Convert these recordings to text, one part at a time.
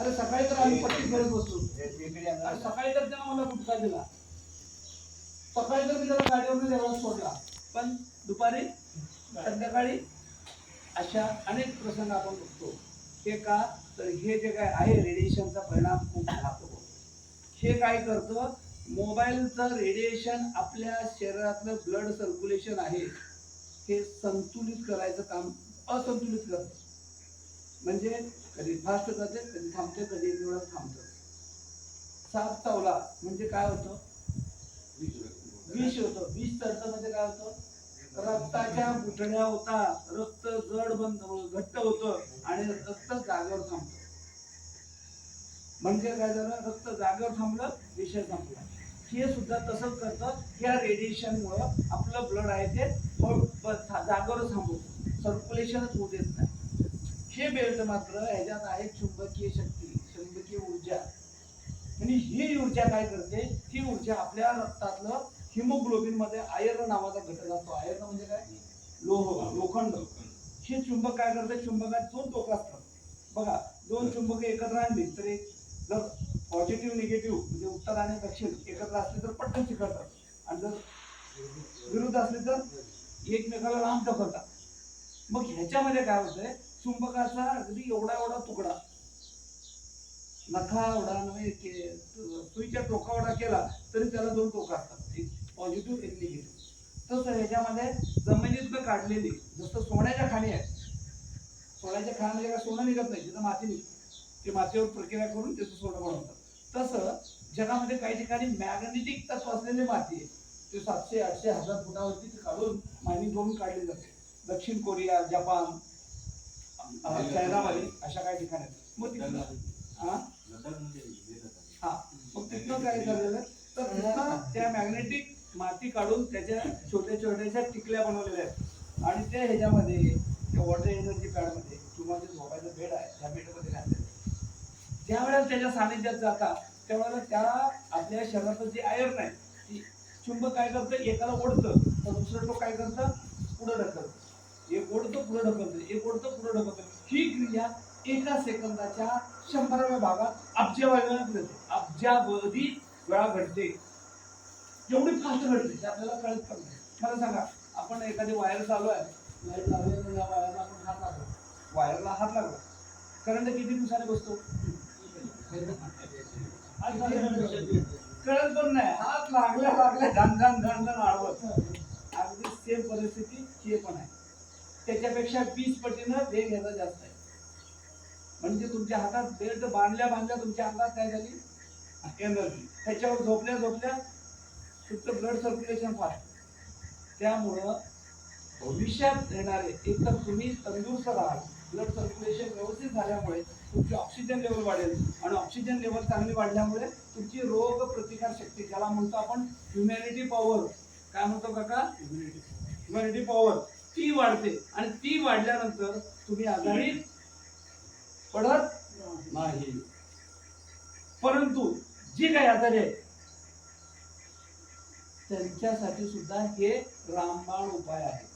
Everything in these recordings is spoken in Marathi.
अरे सकाळी तर आम्ही पट्टी करत बसतो. अरे सकाळी तर त्यानं मला गुटखा दिला? सकाळी तर मी त्याला गाडीवरून देवळात सोडला. पण दुपारी संध्याकाळी अशा अनेक प्रसंग आपण बघतो. हे का? तर हे जे काय आहे रेडिएशनचा परिणाम खूप घातक होतो हे काय करतं? मोबाईलचं रेडिएशन आपल्या शरीरातलं ब्लड सर्क्युलेशन आहे. हे संतुलित करायचं काम असंतुलित करतं. म्हणजे कधी फास्ट करते कधी थांबते कधी एक वेळा थांबतं. साप चावला म्हणजे काय होतं? विष होतं. विष चढतं म्हणजे काय होतं? रक्ताच्या गुठळ्या होता. रक्त जड बंद घट्ट होतं आणि रक्त जागेवर थांबतं. म्हणजे काय झालं? रक्त जागेवर थांबलं विषय संपला. हे सुद्धा तसंच करतं या रेडिएशनमुळं आपलं ब्लड आहे ते जागेवरच थांबवतं. सर्क्युलेशनच होऊ देत नाही. हे बेल्ट मात्र ह्याच्यात आहे चुंबकीय शक्ती चुंबकीय ऊर्जा. आणि ही ऊर्जा काय करते? ही ऊर्जा आपल्या रक्तातलं हिमोग्लोबिनमध्ये आयर्न नावाचा घटक असतो. आयर्न म्हणजे काय? लोह लोखंड. हे चुंबक काय करते? चुंबकात दोन टोक असतात. बघा दोन चुंबक एकत्र आणली तर एक जर पॉझिटिव्ह निगेटिव्ह म्हणजे उत्तर आणि दक्षिण एकत्र असले तर पटकन चिकटतात आणि जर विरुद्ध असले तर एकमेकाला लांब ढकलतात. मग ह्याच्यामध्ये काय होतंय? चुंबकाचा अगदी एवढा एवढा तुकडा. नखा एवढा नव्हे सुईच्या टोका एवढा केला तरी त्याला दोन टोका असतात. एक पॉझिटिव्ह एक निगेटिव्ह तसं ह्याच्यामध्ये जमिनीतनं काढलेली जसं सोन्याच्या खाणी आहेत. सोन्याच्या खाण्यामध्ये म्हणजे काय? सोनं निघत नाही तिथं माती निघते. ते मातीवर प्रक्रिया करून त्याचं सोनं बनवतात. तसं जगामध्ये काही ठिकाणी मॅग्नेटिक तत्व असलेली माती आहे. ते सातशे आठशे हजार फुटावरती ते काढून मायनिंग करून काढली जाते. दक्षिण कोरिया जपान चायनामध्ये अशा काही ठिकाणी आहेत. मग तिथं हा? हा. मग तिथनं काय झालेलं? तर तिथनं त्या मॅग्नेटिक माती काढून त्याच्या छोट्या छोट्याशा टिकल्या बनवलेल्या आहेत. आणि ते ह्याच्यामध्ये त्या वॉटर एनर्जी पॅडमध्ये किंवा जे झोपायचं बेड आहे त्या बेडमध्ये घातलेलं ज्या वेळेला त्याच्या सानिध्यात जातात त्यावेळेला त्या आपल्या शरीरातलं जे आयर्न आहे ती चुंबक काय करतं? एकाला ओढतं तर दुसरं टोक काय करतं? पुढं ढकलतं. पुढे ढकलतो एक ओढतं पुढे ढकलतो ही क्रिया एका सेकंदाच्या शंभराव्या भागात अब्जावधी घडते. अब्जावधी वेळा घडते. जेवढी फास्ट घडते ते आपल्याला कळत पण नाही. मला सांगा आपण एखादी वायर चालू आहे. लाइट चालू आहे या वायरला आपण हात लागला वायरला हात लागला करंट किती दिवसाने बसतो? कळत पण नाही. हात लागल्या लागल्या घाण घाण घाण घाण आडवत अगदी सेम परिस्थिती हे पण आहे. त्याच्यापेक्षा वीस पटीनं वेग ह्याचा जास्त आहे. म्हणजे तुमच्या हातात बेल्ट बांधल्या बांधल्या तुमच्या अंगात काय झाली? एनर्जी त्याच्यावर झोपल्या झोपल्या तुमचं ब्लड सर्क्युलेशन फास्ट त्यामुळं भविष्यात येणारे एकतर तुम्ही तंदुरुस्त राहाल. ब्लड सर्क्युलेशन व्यवस्थित झाल्यामुळे तुमची ऑक्सिजन लेवल वाढेल. आणि ऑक्सिजन लेवल चांगली वाढल्यामुळे तुमची रोग प्रतिकार शक्ती ज्याला म्हणतो आपण ह्युमॅनिटी पॉवर काय म्हणतो काका? ह्युमॅनिटी पॉवर ती वाढते. आणि ती वाढल्यानंतर तुम्ही आजारी पडत नाही. परंतु जी काही आजारी आहे त्यांच्यासाठी सुद्धा हे रामबाण उपाय आहे.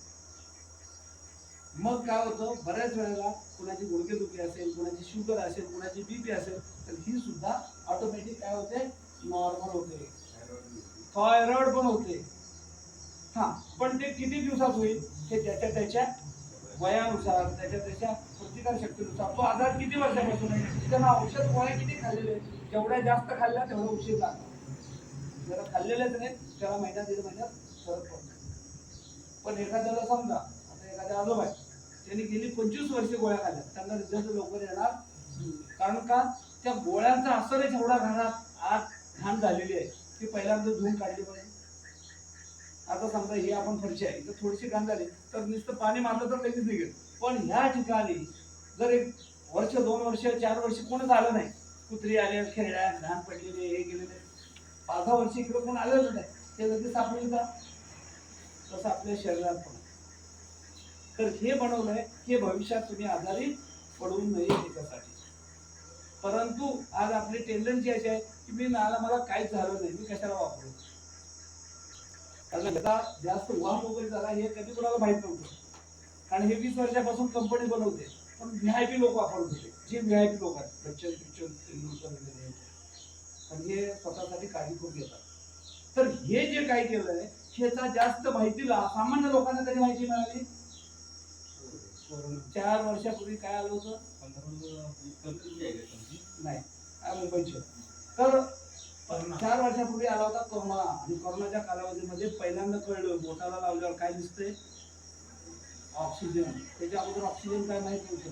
मग काय होतं बऱ्याच वेळेला कुणाची गुडकेदुखी असेल कुणाची शुगर असेल कुणाची बीपी असेल तर ही सुद्धा ऑटोमॅटिक काय होते? नॉर्मल होते. थायरॉइड पण होते. हा पण ते किती दिवसात होईल? हे त्याच्या त्याच्या वयानुसार त्याच्या त्याच्या प्रतिकार शक्तीनुसार. तो आजार किती वर्षापासून आहे? त्यानं औषध गोळ्या किती खाल्लेले जेवढ्या जास्त खाल्ल्या तेवढा उशीर लागतं जरा खाल्लेलेच नाही त्याला महिन्या दीड महिन्यात फरक पडतो. पण एखाद्याला समजा आता एखाद्या आजोबा आहे त्यांनी गेली पंचवीस वर्षे गोळ्या खाल्ल्या. त्यांना रिझल्ट लवकर येणार कारण का? त्या गोळ्यांचा असरच एवढा घरात. आत घाण झालेली आहे. ती पहिल्यांदा धुवून काढली पाहिजे. आता समजा ही आपण फरशी आहे तर थोडीशी घाण झाली तर नुसतं पाणी मारलं तर लगेच निघेल. पण ह्या ठिकाणी जर एक वर्ष दोन वर्ष चार वर्ष कोणच आलं नाही कुत्री आले खेळल्या घाण पडलेले हे गेलेले पाच दहा वर्ष इकडे कोण आलेलं नाही ते लगेच सापडेल का? तसं आपल्या शरीरात पण. तर हे बनवलंय हे भविष्यात तुम्ही आजारी पडू नये त्याच्यासाठी. परंतु आज आपली टेंडन्सी अशी आहे की मी मला मला काहीच झालं नाही मी कशाला वापरू? कारण आता जास्त वाहन वगैरे झाला हे कधी कोणाला माहीत नव्हतं. कारण हे वीस वर्षापासून कंपनी बनवते. पण व्हीआयपी लोक वापरत होते. जे व्हीआयपी लोक आहेत बच्चन बिच्चन तेंडुलकर वगैरे पण हे स्वतःसाठी काळजी खूप घेतात. तर हे जे काही केलंय ह्याचा जास्त माहिती ला- सामान्य लोकांना कधी माहिती मिळाली? चार वर्षापूर्वी काय आलं होतं? नाही. मुंबईचे? तर चार वर्षापूर्वी आला होता कोरोना आणि कोरोनाच्या कालावधीमध्ये पहिल्यांदा कळलं बोटाला लावल्यावर काय दिसतंय? ऑक्सिजन. त्याच्या अगोदर ऑक्सिजन काय माहीत नव्हतं.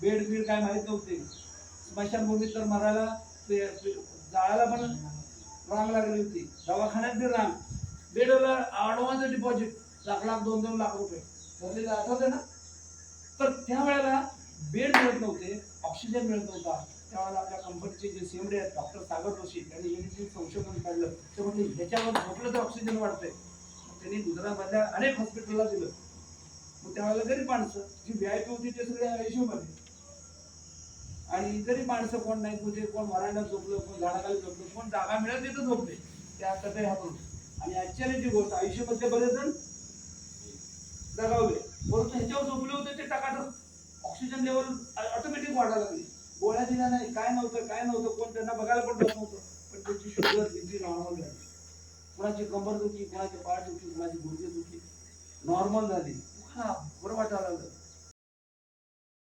बेड बीड काय माहीत नव्हते. स्मशानभूमीत तर मरायला जाळायला पण रांग लागली होती. दवाखान्यात बी रांग. बेडला ॲडव्हान्स डिपॉझिट लाख लाख दोन दोन लाख रुपये. भरलेलं आठवते ना? तर त्या वेळेला बेड मिळत नव्हते ऑक्सिजन मिळत नव्हता. त्यावेळेला आपल्या कंपनीचे जे सीएमडी आहेत डॉक्टर सागर जोशी त्यांनी हे जे संशोधन काढलं ते म्हणजे ह्याच्यावर झोपलं तर ऑक्सिजन वाढतंय. त्यांनी गुजरातमधल्या अनेक हॉस्पिटलला दिलं. मग त्यावेळेला गरीब माणसं जी व्ही आय पी होती ते सगळे आयुष्यमध्ये आणि गरीब माणसं कोण नाही कुठे म्हणजे कोण वरांड्यात झोपलं कोण झाडाखाली झोपलं कोण जागा मिळत तिथं झोपले. त्या कटे हातून आणि आश्चर्याची गोष्ट आयुष्यामध्ये बरेच जण दगावले परंतु ह्याच्यावर झोपले होते ते टाकाटक. ऑक्सिजन लेवल ऑटोमॅटिक वाढायला लागली. गोळ्या दिल्या नाही काय नव्हतं काय नव्हतं कोण त्यांना बघायला पण जात नव्हतं. पण त्याची शुगर किती नॉर्मल झाली. कुणाची कंबर दुखी कुणाची पाठ दुखी कुणाची गुडघे दुखी. नॉर्मल झाली. हा बरं वाटायला लागलं